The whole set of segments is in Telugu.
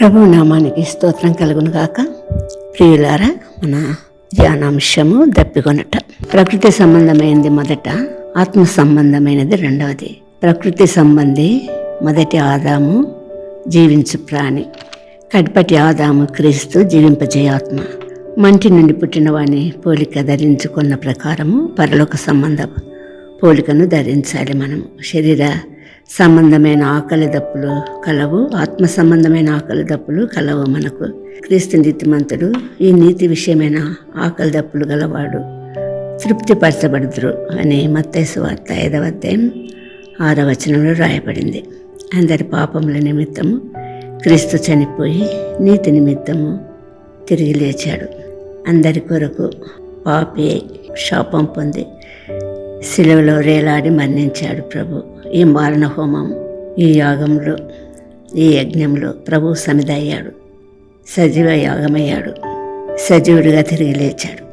ప్రభు నామానికి స్తోత్రం కలుగును గాక. ప్రియులారా మన ధ్యానాంశము దప్పికొనట. ప్రకృతి సంబంధమైనది మొదట ఆత్మ సంబంధమైనది రెండవది. ప్రకృతి సంబంధి మొదటి ఆదాము జీవించు ప్రాణి. కడిపటి ఆదాము క్రీస్తు జీవింపజే ఆత్మ. మంటి నుండి పుట్టినవాణి పోలిక ధరించుకున్న ప్రకారము పరలోక సంబంధం పోలికను ధరించాలి మనం. శరీర సంబంధమైన ఆకలి దప్పులు కలవు ఆత్మ సంబంధమైన ఆకలి దప్పులు కలవు మనకు. క్రీస్తు నీతిమంతుడు ఈ నీతి విషయమైన ఆకలి దప్పులు గలవాడు తృప్తిపరచబడుదురు అని మత్తైసు వార్త ఐదవ అధ్యాయం ఆరవ వచనంలో రాయబడింది. అందరి పాపముల నిమిత్తము క్రీస్తు చనిపోయి నీతి నిమిత్తము తిరిగి లేచాడు. అందరి కొరకు పాపి శాపం పొంది సిలువలో రేలాడి మరణించాడు ప్రభు. ఈ మారణ హోమం ఈ యాగంలో ఈ యజ్ఞంలో ప్రభు సమిదయ్యాడు సజీవ యాగమయ్యాడు. సజీవుడిగా తిరిగి లేచాడు.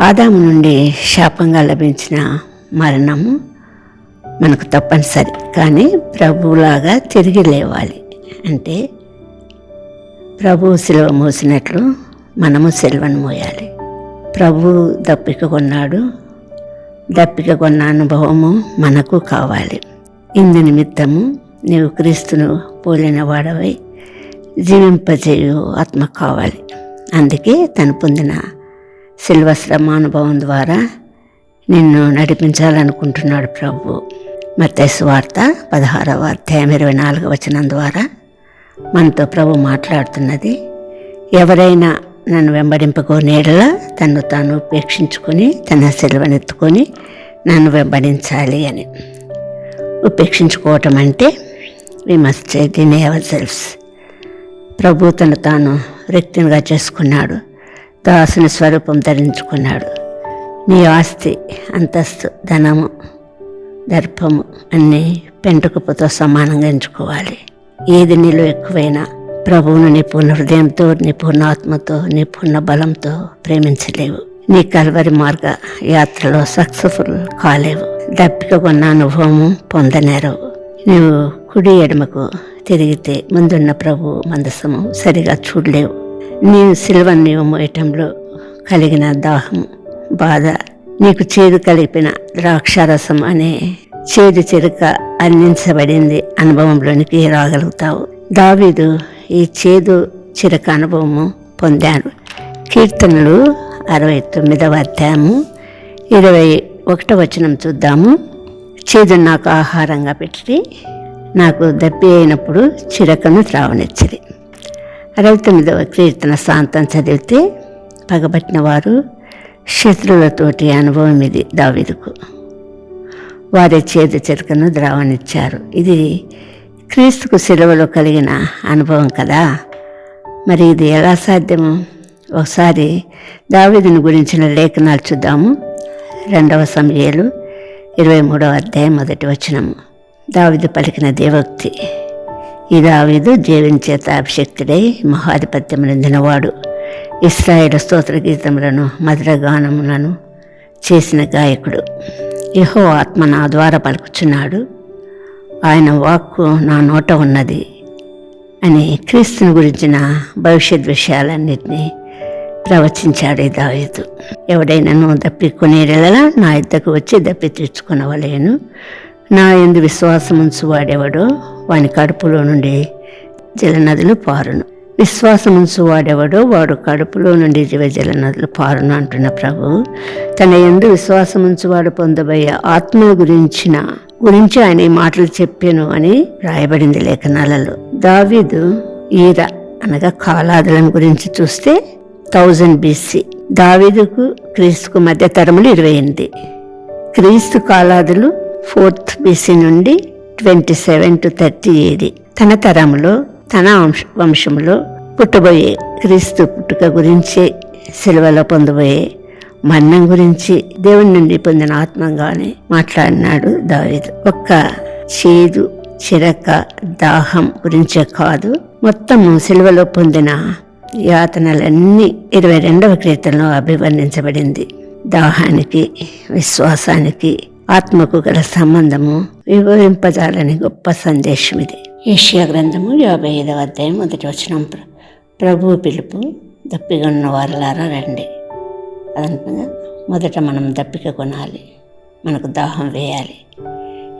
ఆదాము నుండి శాపంగా లభించిన మరణము మనకు తప్పనిసరి. కానీ ప్రభువులాగా తిరిగి లేవాలి అంటే ప్రభు శిలువ మోసినట్లు మనము సిలువను మోయాలి. ప్రభు దప్పిక కొన్నాడు దప్పిక కొన్న అనుభవము మనకు కావాలి. ఇందు నిమిత్తము నీవు క్రీస్తును పోలిన వాడవై జీవింపజేయు ఆత్మ కావాలి. అందుకే తను పొందిన శిల్వ శ్రమానుభవం ద్వారా నిన్ను నడిపించాలనుకుంటున్నాడు ప్రభు. మత్తైసు వార్త పదహారవ అధ్యాయం ఇరవై నాలుగవ వచనం ద్వారా మనతో ప్రభు మాట్లాడుతున్నది ఎవరైనా నన్ను వెంబడింపకోనేడలా తను తాను ఉపేక్షించుకొని తన సెలవనెత్తుకొని నన్ను వెంబడించాలి అని. ఉపేక్షించుకోవటం అంటే we must deny ourselves ప్రభు తను తాను వ్యక్తినిగా చేసుకున్నాడు. దాసుని స్వరూపం ధరించుకున్నాడు. నీ ఆస్తి అంతస్తు ధనము దర్పము అన్నీ పెంటుకపుతో సమానంగా ఎంచుకోవాలి. ఏది నీలో ఎక్కువైనా ప్రభువును నీ పూర్ణ హృదయంతో నీ పూర్ణ ఆత్మతో నీ పూర్ణ బలంతో ప్రేమించలేవు. నీ కల్వరి మార్గ యాత్రలో సక్సెస్ఫుల్ కాలేవు. దప్పిక కొన్న అనుభవము పొందనేరవు. నీవు కుడి ఎడమకు తిరిగితే ముందున్న ప్రభు మందసము సరిగా చూడలేవు. నీవు సిల్వను నీవు మోయటంలో కలిగిన దాహము బాధ నీకు చేదు కలిపిన ద్రాక్షారసం అనే చేదు చెరుక అందించబడింది అనుభవంలోనికి రాగలుగుతావు. దావీదు ఈ చేదు చిరక అనుభవము పొందాడు. కీర్తనలు అరవై తొమ్మిదవ అధ్యాయము ఇరవై ఒకటో వచనం చూద్దాము. చేదు నాకు ఆహారంగా పెట్టి నాకు దప్పి అయినప్పుడు చిరకను త్రావనిచ్చిరి. అరవై తొమ్మిదవ కీర్తన శాంతం చదివితే పగబట్టిన వారు శత్రువులతోటి అనుభవం ఇది దావీదుకు. వారి చేదు చిరకను ద్రావణిచ్చారు ఇది క్రీస్తుకు సెలవులో కలిగిన అనుభవం కదా? మరి ఇది ఎలా సాధ్యము ఒకసారి దావీదుని గురించిన లేఖనాలు చూద్దాము. రెండవ సమయాలు ఇరవై మూడవ అధ్యాయం మొదటి వచనము. దావిదు పలికిన దేవోక్తి ఈ దావీదు జీవించేత అభిషక్తుడై మహాధిపత్యం నిందినవాడు ఇస్రాయేల్ స్తోత్ర గీతములను మధుర గానములను చేసిన గాయకుడు. యహో ఆత్మ నా ద్వారా పలుకుచున్నాడు. ఆయన వాక్కు నా నోట ఉన్నది అని క్రీస్తుని గురించిన భవిష్యత్ విషయాలన్నింటినీ ప్రవచించాడు ఈ దావీదు. ఎవడైనాను దప్పికొనేలా నా ఇద్దకు వచ్చి దప్పి తీర్చుకునవలేను. నా ఎందు విశ్వాసం ఉంచువాడెవడో వాని కడుపులో నుండి జలనదులు పారును. విశ్వాసం ఉంచువాడెవడో వాడు కడుపులో నుండి జీవజల జలనదులు పారును అంటున్న ప్రభు. తన ఎందు విశ్వాసం ఉంచువాడు పొందబోయే ఆత్మ గురించిన గురించి ఆయన ఈ మాటలు చెప్పాను అని రాయబడింది లేఖనాలలో. దావీదు ఈర అనగా కాలాదులను గురించి చూస్తే థౌజండ్ బీసీ. దావీదుకు క్రీస్తుకు మధ్య తరములు ఇరవై ఎనిమిది. క్రీస్తు కాలాదులు ఫోర్త్ బీసీ నుండి ట్వంటీ సెవెన్ టు థర్టీ ఏది. తన తరములో తన వంశ వంశంలో పుట్టబోయే క్రీస్తు పుట్టుక గురించి సెలవులో పొందబోయే మరణం గురించి దేవుని నుండి పొందిన ఆత్మంగానే మాట్లాడినాడు దావీదు. ఒక్క చేదు చిరక దాహం గురించే కాదు మొత్తము సెలవులో పొందిన యాతనలన్నీ ఇరవై రెండవ కీర్తనలో అభివర్ణించబడింది. దాహానికి విశ్వాసానికి ఆత్మకు గల సంబంధము వివరింపజాలని గొప్ప సందేశం ఇది ఏషియా గ్రంథము యాభై ఐదవ అధ్యాయం మొదటి వచనం ప్రభు పిలుపు దప్పిగా ఉన్న వారలారా రండి. అదనగా మొదట మనం దప్పిక కొనాలి మనకు దాహం వేయాలి.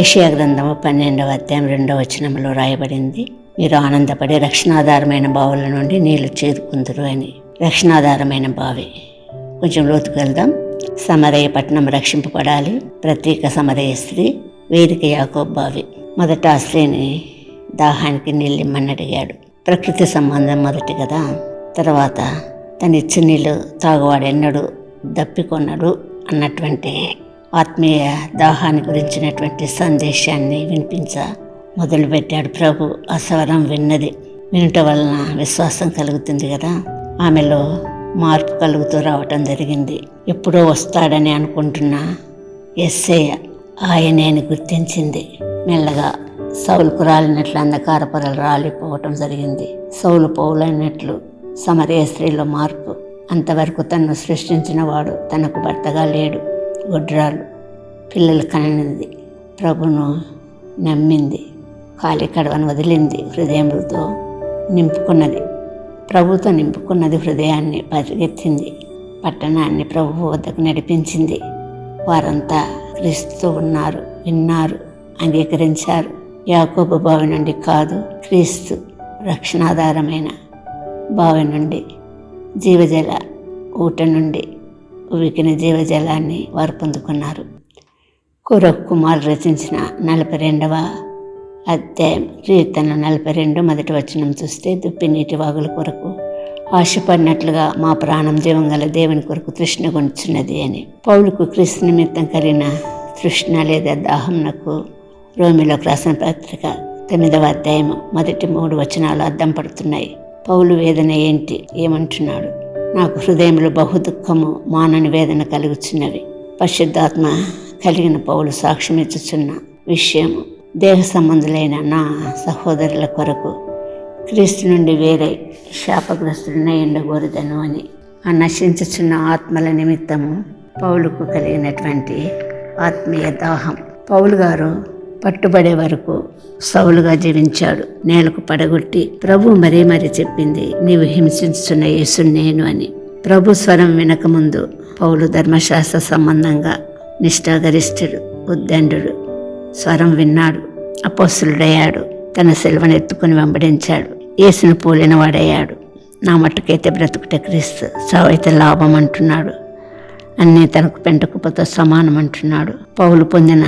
యషియా గ్రంథము పన్నెండవ అధ్యాయం రెండవ వచనంలో రాయబడింది మీరు ఆనందపడి రక్షణాధారమైన బావుల నుండి నీళ్ళు చేరుకుందరు అని. రక్షణాధారమైన బావి. కొంచెం లోతుకు వెళ్దాం. సమరయ్య పట్టణం రక్షింపబడాలి. ప్రత్యేక సమరయ్య స్త్రీ వేదిక యాకోబ్ బావి. మొదట ఆ స్త్రీని దాహానికి నీళ్ళిమ్మని అడిగాడు. ప్రకృతి సంబంధం మొదటి కదా. తర్వాత తన ఇచ్చిన నీళ్ళు తాగువాడు ఎన్నడు దప్పికొన్నాడు అన్నటువంటి ఆత్మీయ దాహాన్ని గురించినటువంటి సందేశాన్ని వినిపించ మొదలుపెట్టాడు ప్రభు. ఆ స్వరం విన్నది. వినటం వలన విశ్వాసం కలుగుతుంది కదా. ఆమెలో మార్పు కలుగుతూ రావటం జరిగింది. ఎప్పుడో వస్తాడని అనుకుంటున్న ఎస్ఐ ఆయనే అని గుర్తించింది. మెల్లగా సౌలుకు రాలినట్లు అంధకార పొరలు రాలిపోవటం జరిగింది. సౌలు పౌలైనట్లు సమరయ స్త్రీలో మార్పు. అంతవరకు తను సృష్టించిన వాడు తనకు భర్తగా లేడు. గొడ్రాలు పిల్లలు కననిది. ప్రభును నమ్మింది. ఖాళీ కడవను వదిలింది. హృదయంతో నింపుకున్నది. ప్రభుతో నింపుకున్నది హృదయాన్ని పరిగెత్తింది. పట్టణాన్ని ప్రభు వద్దకు నడిపించింది. వారంతా క్రీస్తు ఉన్నారు విన్నారు అంగీకరించారు. యాకోబు బావి నుండి కాదు క్రీస్తు రక్షణాధారమైన బావి నుండి జీవజల ఊట నుండి ఉవికిన జీవజలాన్ని వారు పొందుకున్నారు. కురక్ కుమార్ రచించిన నలభై రెండవ అధ్యాయం కీర్తన నలభై రెండు మొదటి వచనం చూస్తే దుప్పి నీటి వాగుల కొరకు ఆశపడినట్లుగా మా ప్రాణం జీవం గల దేవుని కొరకు తృష్ణ కొనుచున్నది అని. పౌలకు క్రీస్తు నిమిత్తం కలిగిన తృష్ణ లేదా దాహంనకు రోమిలోకి రాసిన పత్రిక తొమ్మిదవ అధ్యాయము మొదటి మూడు వచనాలు అద్దం పడుతున్నాయి. పౌలు వేదన ఏంటి? ఏమంటున్నాడు? నాకు హృదయంలో బహు దుఃఖము మానని వేదన కలుగుచున్నవి. పరిశుద్ధాత్మ కలిగిన పౌలు సాక్ష్యం ఇచ్చుచున్న విషయము దేహ సంబంధులైన నా సహోదరుల కొరకు క్రీస్తు నుండి వేరే శాపగ్రస్తుడినై ఉండకూడదను అని. ఆ నశించుచున్న ఆత్మల నిమిత్తము పౌలుకు కలిగినటువంటి ఆత్మీయ దాహం. పౌలు గారు పట్టుబడే వరకు సౌలుగా జీవించాడు. నేలకు పడగొట్టి ప్రభు మరీ మరీ చెప్పింది నీవు హింసిస్తున్న యేసు నేను అని. ప్రభు స్వరం వినకముందు పౌలు ధర్మశాస్త్ర సంబంధంగా నిష్ఠాగరిష్ఠుడు ఉద్దండు స్వరం విన్నాడు. అపోస్తులుడయ్యాడు తన సెలవును ఎత్తుకుని వెంబడించాడు. యేసును పోలిన వాడయ్యాడు నా మట్టుకైతే బ్రతుకుట క్రీస్తు సావైతే లాభం అంటున్నాడు. అన్నీ తనకు పెంటకుపోతో సమానం అంటున్నాడు. పౌలు పొందిన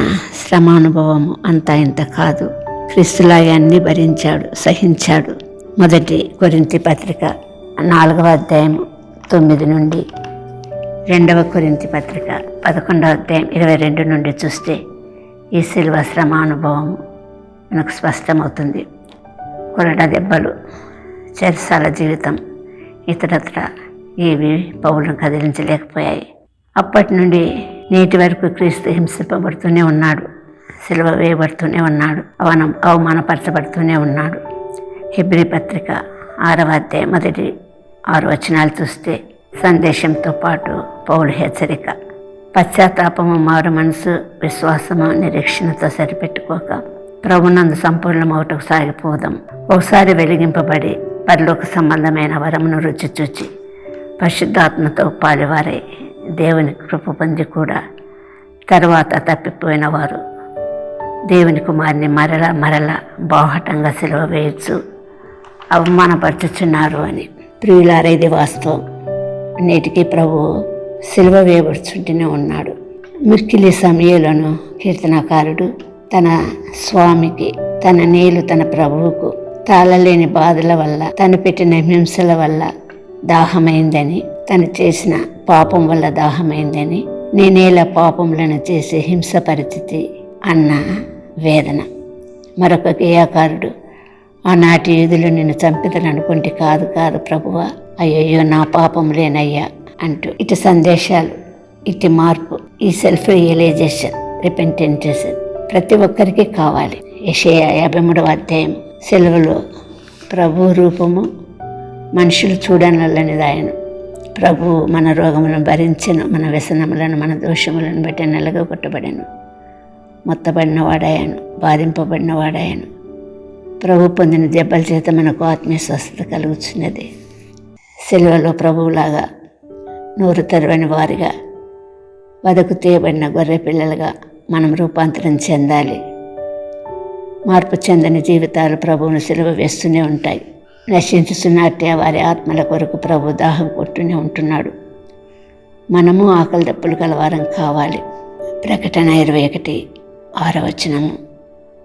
శ్రమానుభవము అంతా ఇంత కాదు. క్రీస్తులాగే అన్ని భరించాడు సహించాడు. మొదటి కొరింతి పత్రిక నాలుగవ అధ్యాయం తొమ్మిది నుండి రెండవ కొరింతి పత్రిక పదకొండవ అధ్యాయం ఇరవై రెండు నుండి చూస్తే ఈ శిల్వ శ్రమానుభవము మనకు స్పష్టమవుతుంది. కొరడ దెబ్బలు చెరసాల జీవితం ఇతరత్ర ఏవి పౌలను కదిలించలేకపోయాయి. అప్పటి నుండి నేటి వరకు క్రీస్తు హింసింపబడుతూనే ఉన్నాడు సిలువ వేయబడుతూనే ఉన్నాడు అవనం అవమానపరచబడుతూనే ఉన్నాడు. హిబ్రి పత్రిక ఆరవ అధ్యాయం మొదటి ఆరు వచనాలు చూస్తే సందేశంతో పాటు పౌలు హెచ్చరిక పశ్చాత్తాపము మారు మనసు విశ్వాసము నిరీక్షణతో సరిపెట్టుకోక ప్రభునందు సంపూర్ణమవుటకు సాగిపోదాం. ఒకసారి వెలిగింపబడి పరలోక సంబంధమైన వరమును రుచి చూచి పరిశుద్ధాత్మతో పాలివారై. దేవుని కృప పొంది కూడా తర్వాత తప్పిపోయిన వారు దేవుని కుమారుని మరల మరల బాహటంగా సెలవు వేయచ్చు అవమానపరచుచున్నారు అని. ప్రియులారైది వాస్తవం. నేటికి ప్రభు సిలువ వేయబడుచుంటూనే ఉన్నాడు. మిక్కిలి సమయంలోను కీర్తనకారుడు తన స్వామికి తన నీళ్ళు తన ప్రభువుకు తాళలేని బాధల వల్ల తను పెట్టిన హింసల వల్ల దాహమైందని తను చేసిన పాపం వల్ల దాహమైందని నేనేలా పాపములను చేసే హింస పరిస్థితి అన్న వేదన. మరొక గేయాకారుడు ఆనాటి యూదులు నిన్ను చంపిదననుకుంటే కాదు కాదు ప్రభువా అయ్యయ్యో నా పాపం లేనయ్యా అంటూ ఇటు సందేశాలు ఇటు మార్పు ఈ సెల్ఫ్ రియలైజేషన్ రిపెంటెంటేషన్ ప్రతి ఒక్కరికి కావాలి. యషయ యాభై మూడవ అధ్యాయం సెలవులో ప్రభు రూపము మనుషులు చూడనల్లని ఆయన. ప్రభు మన రోగములను భరించను మన వ్యసనములను మన దోషములను బట్టి నెలగా కొట్టబడాను. మొత్తబడిన వాడాయను బాధింపబడిన వాడాయను ప్రభు పొందిన దెబ్బల చేత మనకు ఆత్మీయ స్వస్థత కలుగుతున్నది సెలవులో ప్రభువులాగా నోరు తెరవని వారిగా వదకు తీయబడిన గొర్రె పిల్లలుగా మనం రూపాంతరం చెందాలి. మార్పు చెందని జీవితాలు ప్రభువును సెలవు వేస్తూనే ఉంటాయి. నశించుతున్నట్టే వారి ఆత్మల కొరకు ప్రభు దాహం కొట్టునే ఉంటున్నాడు. మనము ఆకలి దప్పులు గలవారం కావాలి. ప్రకటన ఇరవై ఒకటి ఆరవచనము.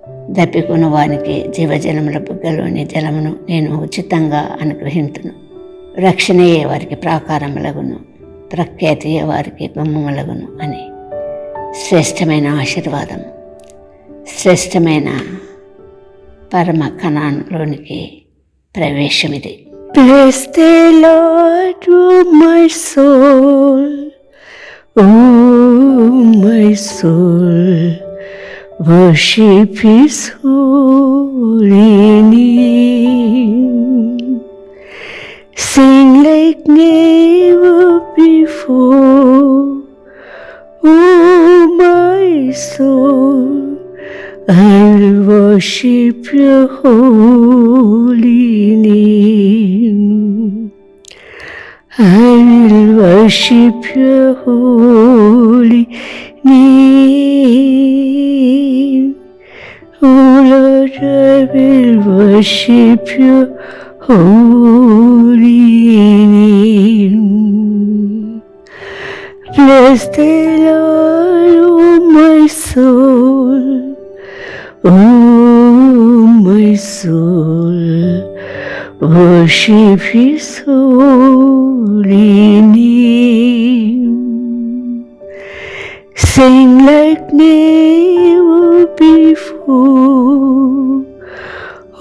దప్పికొన వానికి జీవజలముల బుగ్గలోని జలమును నేను ఉచితంగా అనుగ్రహింతును. రక్షణయే వారికి ప్రాకారములగును ప్రఖ్యాతియే వారికి గుమ్మములగును అని. శ్రేష్టమైన ఆశీర్వాదం శ్రేష్టమైన పరమ కణాలోనికి പ്രവേശമിത് Praise the Lord, O my soul, O my soul, worship His holy name. Sing like never before, O my soul. I worship your holy name. I will worship your holy name. Oh Lord, I will worship your holy name. Bless the Lord, oh my soul. Oh, my soul, worship His holy name. Sing like never before.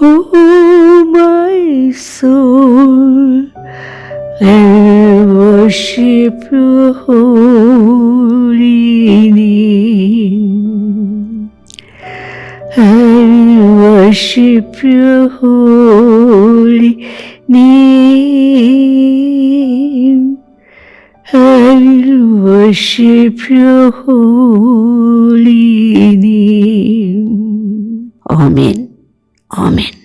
Oh, my soul, I worship your holy name. worship your holy name. I will worship your holy name. Amen. Amen.